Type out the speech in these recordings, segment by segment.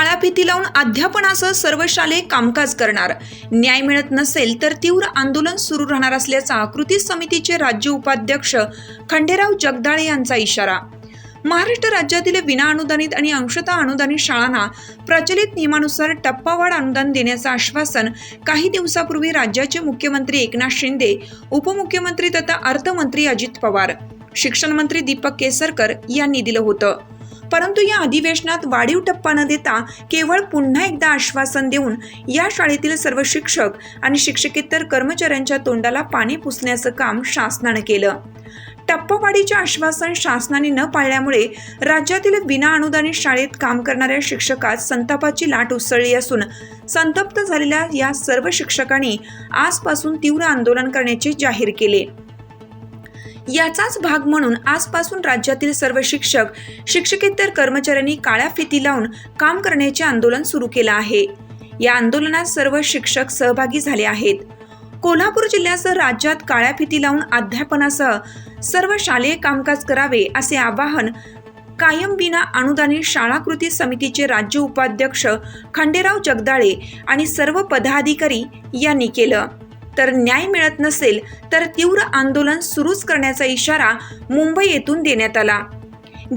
काळ्या फिती लावून अध्यापनासह सर्व शालेय कामकाज करणार. न्याय मिळत नसेल तर तीव्र आंदोलन सुरू राहणार असल्याचा कृती समितीचे राज्य उपाध्यक्ष खंडेराव जगदाळे यांचा इशारा. महाराष्ट्र राज्यातील विनाअनुदानित आणि अंशतः अनुदानित शाळांना प्रचलित नियमानुसार टप्पावाढ अनुदान देण्याचं आश्वासन काही दिवसापूर्वी राज्याचे मुख्यमंत्री एकनाथ शिंदे उपमुख्यमंत्री तथा अर्थमंत्री अजित पवार शिक्षण मंत्री दीपक केसरकर यांनी दिलं होतं. परंतु या अधिवेशनात वाढीव टप्पा न देता केवळ पुन्हा एकदा आश्वासन देऊन या शाळेतील सर्व शिक्षक आणि शिक्षकेतर कर्मचाऱ्यांच्या तोंडाला पाणी पुसण्याचं काम शासनानं केलं. टप्पावाढीचे आश्वासन शासनाने न पाळल्यामुळे राज्यातील विना अनुदानित शाळेत काम करणाऱ्या शिक्षकात संतापाची लाट उसळली असून संतप्त झालेल्या या सर्व शिक्षकांनी आजपासून तीव्र आंदोलन करण्याचे जाहीर केले. याचाच भाग म्हणून आजपासून राज्यातील सर्व शिक्षक शिक्षकेतर कर्मचाऱ्यांनी काळ्या फिती लावून काम करण्याचे आंदोलन सुरू केलं आहे. या आंदोलनात सर्व शिक्षक सहभागी झाले आहेत. कोल्हापूर जिल्ह्यासह राज्यात काळ्या फिती लावून अध्यापनासह सर्व शालेय कामकाज करावे असे आवाहन कायम बिना अनुदानित शाळा कृती समितीचे राज्य उपाध्यक्ष खंडेराव जगदाळे आणि सर्व पदाधिकारी यांनी केलं. तर न्याय मिळत नसेल तर तीव्र आंदोलन सुरूच करण्याचा इशारा मुंबई येथून देण्यात आला.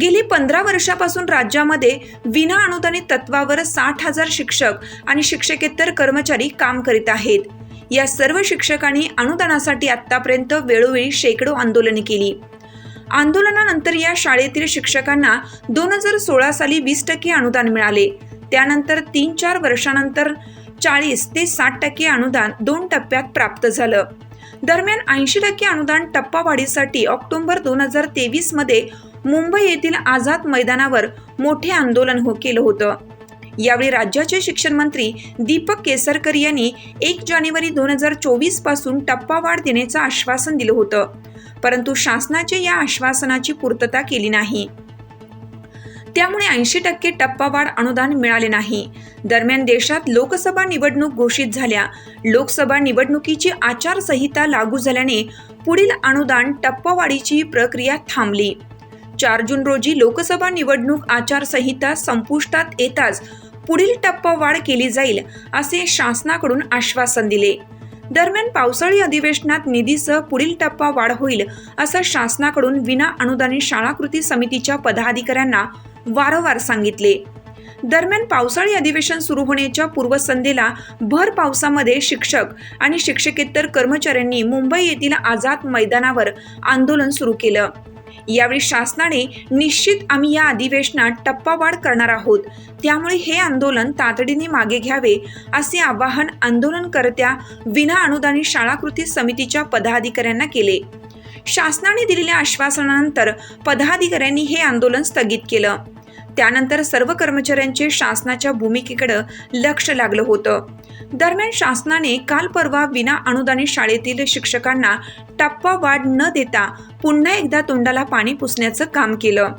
गेली पंधरा वर्षापासून राज्यामध्ये विना अनुदानित तत्वावर साठ हजार शिक्षक आणि शिक्षकेतर कर्मचारी काम करीत आहेत. या सर्व शिक्षकांनी अनुदानासाठी आतापर्यंत वेळोवेळी शेकडो आंदोलने केली. आंदोलनानंतर या शाळेतील शिक्षकांना दोन हजार सोळा साली वीस टक्के अनुदान मिळाले. त्यानंतर तीन चार वर्षानंतर चाळीस ते साठ टक्के अनुदान दोन टप्प्यात प्राप्त झालं. दरम्यान ऐंशी टक्के अनुदान टप्पावाढीसाठी ऑक्टोबर दोन हजार तेवीसमध्ये मुंबई येथील आझाद मैदानावर मोठे आंदोलन हो केलं होतं. यावेळी राज्याचे शिक्षण मंत्री दीपक केसरकर यांनी एक जानेवारी दोन हजार चोवीसपासून टप्पावाढ देण्याचं आश्वासन दिलं होतं. परंतु शासनाचे या आश्वासनाची पूर्तता केली नाही. त्यामुळे ऐंशी टक्के टप्पावाढ अनुदान मिळाले नाही. दरम्यान देशात लोकसभा निवडणूक घोषित झाल्या. लोकसभा निवडणुकीची आचारसंहिता लागू झाल्याने पुढील अनुदान टप्पावाढीची प्रक्रिया थांबली. चार जून रोजी लोकसभा निवडणूक आचारसंहिता संपुष्टात येताच पुढील टप्पावाढ केली जाईल असे शासनाकडून आश्वासन दिले. दरम्यान पावसाळी अधिवेशनात निधीसह पुढील टप्पा वाढ होईल असं शासनाकडून विना अनुदानित शाळा कृती समितीच्या पदाधिकाऱ्यांना वारंवार सांगितले. दरम्यान पावसाळी अधिवेशन सुरू होण्याच्या पूर्वसंध्येला भर पावसामध्ये शिक्षक आणि शिक्षकेतर कर्मचाऱ्यांनी मुंबई येथील आझाद मैदानावर आंदोलन सुरू केलं. यावेळी शासनाने निश्चित आम्ही या अधिवेशनात टप्पावाढ करणार आहोत. त्यामुळे हे आंदोलन तातडीने मागे घ्यावे असे आवाहन आंदोलनकर्त्या विना अनुदानित शाळा कृती समितीच्या पदाधिकाऱ्यांना केले. शासनाने दिलेल्या आश्वासनानंतर पदाधिकाऱ्यांनी हे आंदोलन स्थगित केलं. त्यानंतर सर्व कर्मचाऱ्यांचे शासनाच्या भूमिकेकडे लक्ष लागलं होतं. दरम्यान शासनाने काल परवा विना अनुदानित शाळेतील शिक्षकांना टप्पा वाढ न देता पुन्हा एकदा तोंडाला पाणी पुसण्याचं काम केलं.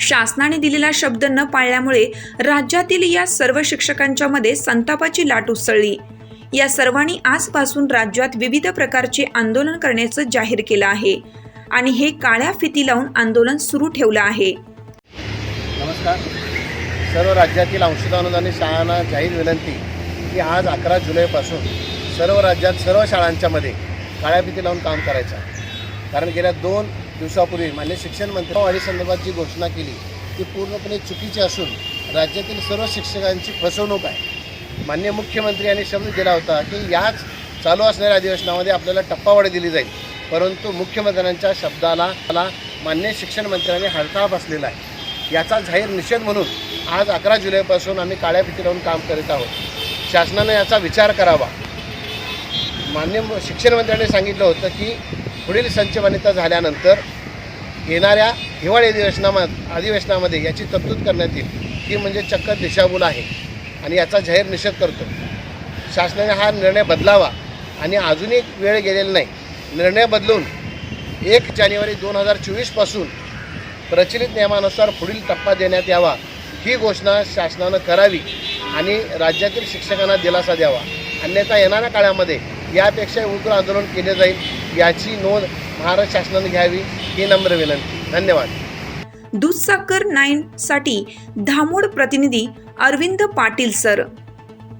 शासनाने दिलेला शब्द न पाळल्यामुळे राज्यातील या सर्व शिक्षकांच्या मध्ये संतापाची लाट उसळली. या सर्वांनी आजपासून राज्यात विविध प्रकारचे आंदोलन करण्याचं जाहीर केलं आहे आणि हे काळ्या फिती लावून आंदोलन सुरू ठेवलं आहे. नमस्कार. सर्व राज्यातील अंशतः अनुदानित शाळांना जाहीर विनंती की आज अकरा जुलैपासून सर्व राज्यात सर्व शाळांच्यामध्ये काळ्या भीती लावून काम करायचं. कारण गेल्या दोन दिवसापूर्वी मान्य शिक्षण मंत्री संदर्भात जी घोषणा केली ती पूर्णपणे चुकीची असून राज्यातील सर्व शिक्षकांची फसवणूक आहे. मान्य मुख्यमंत्री यांनी शब्द दिला होता की याच चालू असणाऱ्या अधिवेशनामध्ये आपल्याला टप्पावाढ दिली जाईल. परंतु मुख्यमंत्र्यांच्या शब्दाला मला मान्य शिक्षण मंत्र्यांनी हरताळ बसलेला आहे. याचा जाहीर निषेध म्हणून आज अकरा जुलैपासून आम्ही काळ्या फिती लावून काम करीत आहोत. शासनानं याचा विचार करावा. मान्य म- शिक्षण मंत्र्यांनी सांगितलं होतं की पुढील संचमान्यता झाल्यानंतर येणाऱ्या हिवाळी अधिवेशनामा अधिवेशनामध्ये याची तरतूद करण्यात येईल. ती म्हणजे चक्क दिशाभूल आहे. आणि याचा जाहीर निषेध करतो. शासनाने हा निर्णय बदलावा आणि अजून एक वेळ गेलेला नाही. निर्णय बदलून एक जानेवारी दोन हजार चोवीसपासून प्रचलित नियमानुसार पुढील टप्पा देण्यात यावा. ही घोषणा शासनानं करावी आणि राज्यातील शिक्षकांना दिलासा द्यावा. अन्यथा येणाऱ्या काळामध्ये यापेक्षा उग्र आंदोलन केले जाईल याची नोंद महाराष्ट्र शासनाने घ्यावी ही नम्र विनंती. धन्यवाद. दूधसागर नाईन साठी धामोड प्रतिनिधी अरविंद पाटील सर.